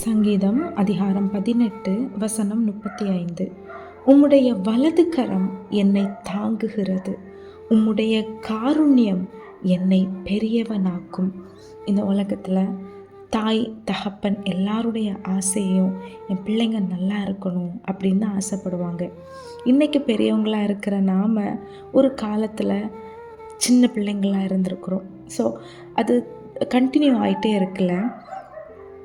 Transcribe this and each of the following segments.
சங்கீதம் அதிகாரம் பதினெட்டு வசனம் முப்பத்தி ஐந்து உம்முடைய வலது கரம் என்னை தாங்குகிறது. உம்முடைய காருண்யம் என்னை பெரியவனாக்கும். இந்த உலகத்தில் தாய் தகப்பன் எல்லாருடைய ஆசையும் என் பிள்ளைங்க நல்லா இருக்கணும் அப்படின்னு தான் ஆசைப்படுவாங்க. இன்றைக்கி பெரியவங்களாக இருக்கிற நாம் ஒரு காலத்தில் சின்ன பிள்ளைங்களாக இருந்திருக்கிறோம். ஸோ அது கண்டினியூ ஆகிட்டே இருக்குல்ல.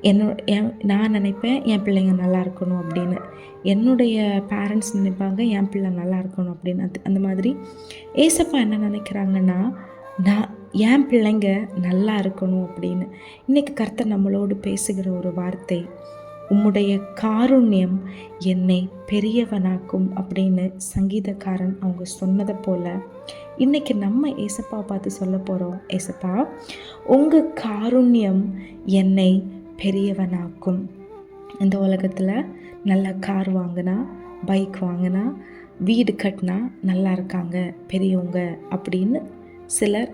என்னோ என் நான் நினைப்பேன் என் பிள்ளைங்க நல்லா இருக்கணும் அப்படின்னு. என்னுடைய பேரண்ட்ஸ் நினைப்பாங்க என் பிள்ளை நல்லா இருக்கணும் அப்படின்னு. அது அந்த மாதிரி ஏசப்பா என்ன நினைக்கிறாங்கன்னா நான் என் பிள்ளைங்க நல்லா இருக்கணும் அப்படின்னு. இன்றைக்கி கர்த்தர் நம்மளோடு பேசுகிற ஒரு வார்த்தை உம்முடைய காருண்யம் என்னை பெரியவனாக்கும் அப்படின்னு சங்கீதக்காரன் அவங்க சொன்னதை போல் இன்றைக்கி நம்ம ஏசப்பா பார்த்து சொல்ல போகிறோம் ஏசப்பா உங்கள் காருண்யம் என்னை பெரியவனாக்கும். இந்த உலகத்தில் நல்ல கார் வாங்கினா பைக் வாங்கினா வீடு கட்டினா நல்லா இருக்காங்க பெரியவங்க அப்படின்னு சிலர்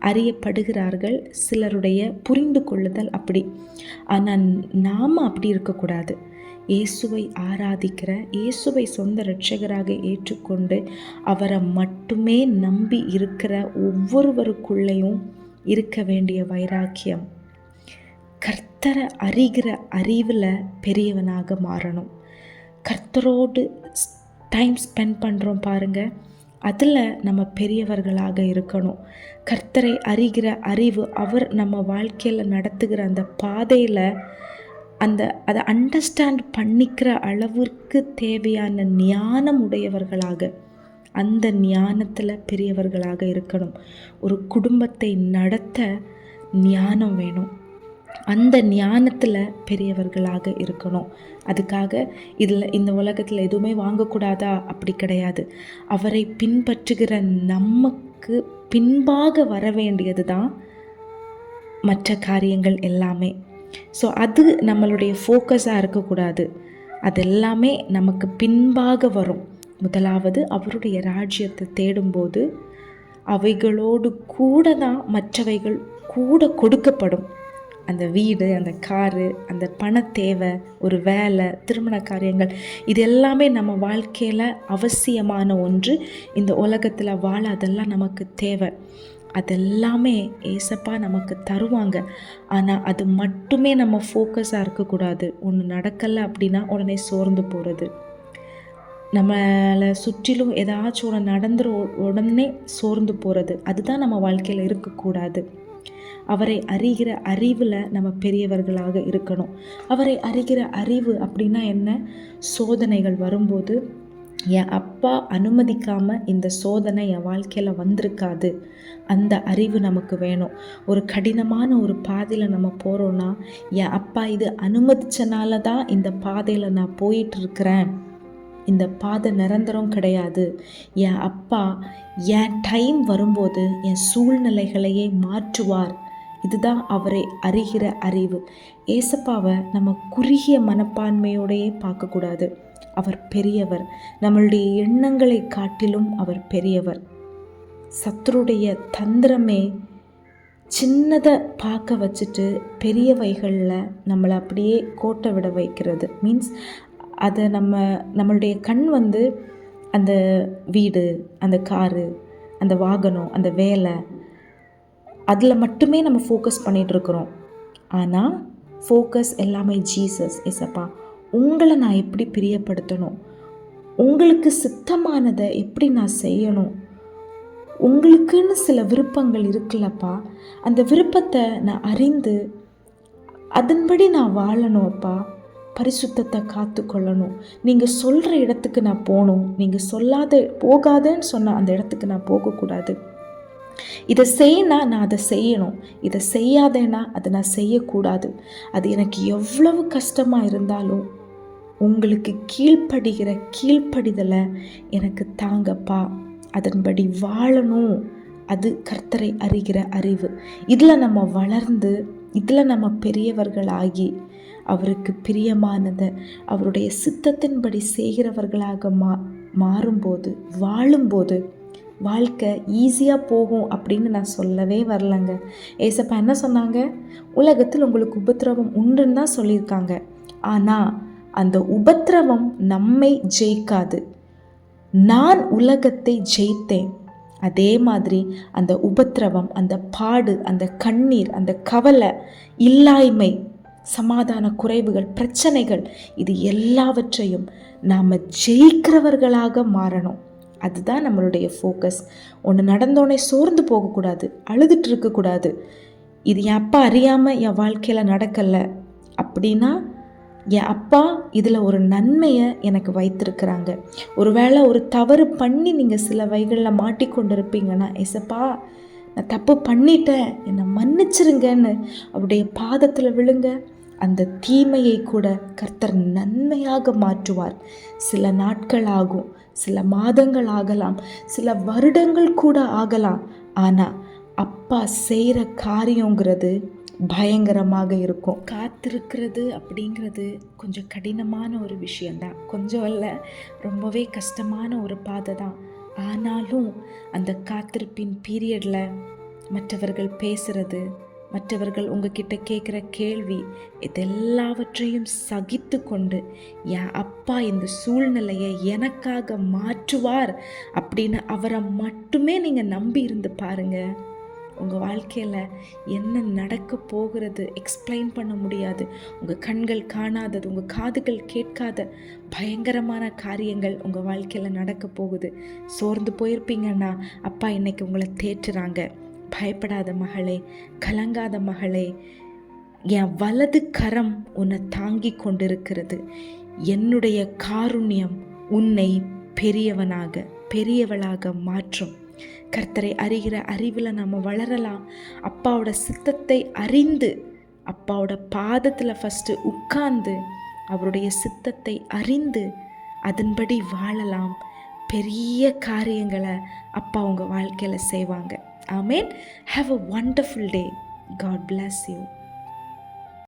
அறியப்படுகிறார்கள் சிலருடைய புரிந்து கொள்ளுதல் அப்படி. ஆனால் நாம் அப்படி இருக்கக்கூடாது. இயேசுவை ஆராதிக்கிற இயேசுவை சொந்த இரட்சகராக ஏற்றுக்கொண்டு அவரை மட்டுமே நம்பி இருக்கிற ஒவ்வொருவருக்குள்ளேயும் இருக்க வேண்டிய வைராக்கியம் கர்த்தரை அறிகிற அறிவில் பெரியவனாக மாறணும். கர்த்தரோடு டைம் ஸ்பெண்ட் பண்ணுறோம் பாருங்கள் அதில் நம்ம பெரியவர்களாக இருக்கணும். கர்த்தரை அறிகிற அறிவு அவர் நம்ம வாழ்க்கையில் நடத்துகிற அந்த பாதையில் அந்த அதை அண்டர்ஸ்டாண்ட் பண்ணிக்கிற அளவிற்கு தேவையான ஞானம் உடையவர்களாக அந்த ஞானத்தில் பெரியவர்களாக இருக்கணும். ஒரு குடும்பத்தை நடத்த ஞானம் வேணும். அந்த ஞானத்தில் பெரியவர்களாக இருக்கணும். அதுக்காக இதில் இந்த உலகத்தில் எதுவுமே வாங்கக்கூடாதா? அப்படி கிடையாது. அவரை பின்பற்றுகிற நமக்கு பின்பாக வர வேண்டியது தான் மற்ற காரியங்கள் எல்லாமே. ஸோ அது நம்மளுடைய ஃபோக்கஸாக இருக்கக்கூடாது. அது எல்லாமே நமக்கு பின்பாக வரும். முதலாவது அவருடைய ராஜ்யத்தை தேடும்போது அவைகளோடு கூட தான் மற்றவைகள் கூட கொடுக்கப்படும். அந்த வீடு அந்த காரு அந்த பண தேவை ஒரு வேலை திருமண காரியங்கள் இது எல்லாமே நம்ம வாழ்க்கையில் அவசியமான ஒன்று. இந்த உலகத்தில் வாழ அதெல்லாம் நமக்கு தேவை. அதெல்லாமே ஏசப்பா நமக்கு தருவாங்க. ஆனால் அது மட்டுமே நம்ம ஃபோக்கஸாக இருக்கக்கூடாது. ஒன்று நடக்கலை அப்படின்னா உடனே சோர்ந்து போகிறது நம்மளை சுற்றிலும் ஏதாச்சும் ஒன்று நடந்துற உடனே சோர்ந்து போகிறது அதுதான் நம்ம வாழ்க்கையில் இருக்கக்கூடாது. அவரை அறிகிற அறிவில் நம்ம பெரியவர்களாக இருக்கணும். அவரை அறிகிற அறிவு அப்படின்னா என்ன? சோதனைகள் வரும்போது என் அப்பா அனுமதிக்காமல் இந்த சோதனை என் வாழ்க்கையில் வந்திருக்காது. அந்த அறிவு நமக்கு வேணும். ஒரு கடினமான ஒரு பாதையில் நம்ம போகிறோன்னா என் அப்பா இது அனுமதிச்சனால தான் இந்த பாதையில் நான் போயிட்டுருக்கிறேன். இந்த பாதை நிரந்தரம் கிடையாது. என் அப்பா என் டைம் வரும்போது என் சூழ்நிலைகளையே மாற்றுவார். இதுதான் அவரை அறிகிற அறிவு. ஏசப்பாவை நம்ம குறுகிய மனப்பான்மையோடையே பார்க்கக்கூடாது. அவர் பெரியவர். நம்மளுடைய எண்ணங்களை காட்டிலும் அவர் பெரியவர். சத்துருடைய தந்திரமே சின்னதை பார்க்க வச்சுட்டு பெரியவைகளில் நம்மளை அப்படியே கோட்டை விட வைக்கிறது. மீன்ஸ் அதை நம்ம நம்மளுடைய கண் வந்து அந்த வீடு அந்த காரு அந்த வாகனம் அந்த வேலை அதில் மட்டுமே நம்ம ஃபோக்கஸ் பண்ணிகிட்ருக்குறோம் ஆனால் ஃபோக்கஸ் எல்லாமே ஜீசஸ் எஸ்அப்பா உங்களை நான் எப்படி பிரியப்படுத்தணும்? உங்களுக்கு சித்தமானதை எப்படி நான் செய்யணும்? உங்களுக்குன்னு சில விருப்பங்கள் இருக்குல்லப்பா. அந்த விருப்பத்தை நான் அறிந்து அதன்படி நான் வாழணும் அப்பா. பரிசுத்தத்தை காத்து கொள்ளணும் நீங்கள் சொல்கிற இடத்துக்கு நான் போகணும். நீங்கள் சொல்லாத போகாதன்னு சொன்ன அந்த இடத்துக்கு நான் போகக்கூடாது. இதை செய்யினா நான் அதை செய்யணும். இதை செய்யாதேன்னா அதை நான் செய்யக்கூடாது. அது எனக்கு எவ்வளவு கஷ்டமாக இருந்தாலும் உங்களுக்கு கீழ்ப்படுகிற கீழ்ப்படிதலை எனக்கு தாங்கப்பா. அதன்படி வாழணும். அது கர்த்தரை அறிகிற அறிவு. இதில் நம்ம வளர்ந்து இதில் நம்ம பெரியவர்களாகி அவருக்கு பிரியமானதை அவருடைய சித்தத்தின்படி செய்கிறவர்களாக மா மாறும்போது வாழும்போது வாழ்க்கை ஈஸியாக போகும் அப்படின்னு நான் சொல்லவே வரலங்க. ஏசப்பா என்ன சொன்னாங்க? உலகத்தில் உங்களுக்கு உபத்திரவம் உண்டுன்னு தான் சொல்லியிருக்காங்க. ஆனால் அந்த உபத்திரவம் நம்மை ஜெயிக்காது. நான் உலகத்தை ஜெயித்தேன். அதே மாதிரி அந்த உபத்திரவம் அந்த பாடு அந்த கண்ணீர் அந்த கவலை இல்லாய்மை சமாதான குறைவுகள் பிரச்சனைகள் இது எல்லாவற்றையும் நாம் ஜெயிக்கிறவர்களாக மாறணும். அதுதான் நம்மளுடைய ஃபோக்கஸ் ஒன்று நடந்தோடனே சோர்ந்து போகக்கூடாது அழுதுட்டு இருக்கக்கூடாது. இது என் அப்பா அறியாமல் என் வாழ்க்கையில் நடக்கலை அப்படின்னா என் அப்பா இதில் ஒரு நன்மையை எனக்கு வைத்திருக்கிறாங்க. ஒருவேளை ஒரு தவறு பண்ணி நீங்கள் சில வகைகளில் மாட்டிக்கொண்டிருப்பீங்கன்னா எசப்பா நான் தப்பு பண்ணிட்டேன் என்னை மன்னிச்சிருங்கன்னு அவருடைய பாதத்தில் விழுங்க. அந்த தீமையை கூட கர்த்தர் நன்மையாக மாற்றுவார். சில நாட்கள் ஆகும் சில மாதங்கள் ஆகலாம் சில வருடங்கள் கூட ஆகலாம். ஆனால் அப்பா செய்கிற காரியங்கிறது பயங்கரமாக இருக்கும். காத்திருக்கிறது அப்படிங்கிறது கொஞ்சம் கடினமான ஒரு விஷயந்தான் கொஞ்சம் இல்லை ரொம்பவே கஷ்டமான ஒரு பாதை தான் ஆனாலும் அந்த காத்திருப்பின் பீரியடில் மற்றவர்கள் பேசுகிறது மற்றவர்கள் உங்ககிட்ட கேட்குற கேள்வி இதெல்லாவற்றையும் சகித்து கொண்டு என் அப்பா இந்த சூழ்நிலையை எனக்காக மாற்றுவார் அப்படின்னு அவரை மட்டுமே நீங்கள் நம்பி இருந்து பாருங்கள் உங்கள் வாழ்க்கையில் என்ன நடக்க போகிறது எக்ஸ்பிளைன் பண்ண முடியாது. உங்கள் கண்கள் காணாதது உங்கள் காதுகள் கேட்காத பயங்கரமான காரியங்கள் உங்கள் வாழ்க்கையில் நடக்க போகுது. சோர்ந்து போயிருப்பீங்கன்னா அப்பா இன்றைக்கி உங்களை தேற்றுறாங்க. பயப்படாத மகளே கலங்காத மகளே. என் வலது கரம் உன்னை தாங்கி கொண்டிருக்கிறது. என்னுடைய காருண்யம் உன்னை பெரியவனாக பெரியவளாக மாற்றும். கர்த்தரை அறிகிற அறிவில் நம்ம வளரலாம். அப்பாவோட சித்தத்தை அறிந்து அப்பாவோட பாதத்தில் ஃபஸ்ட்டு உட்கார்ந்து அவருடைய சித்தத்தை அறிந்து அதன்படி வாழலாம். பெரிய காரியங்களை அப்பா உங்கள் வாழ்க்கையில் செய்வாங்க. Amen. Have a wonderful day. God bless you.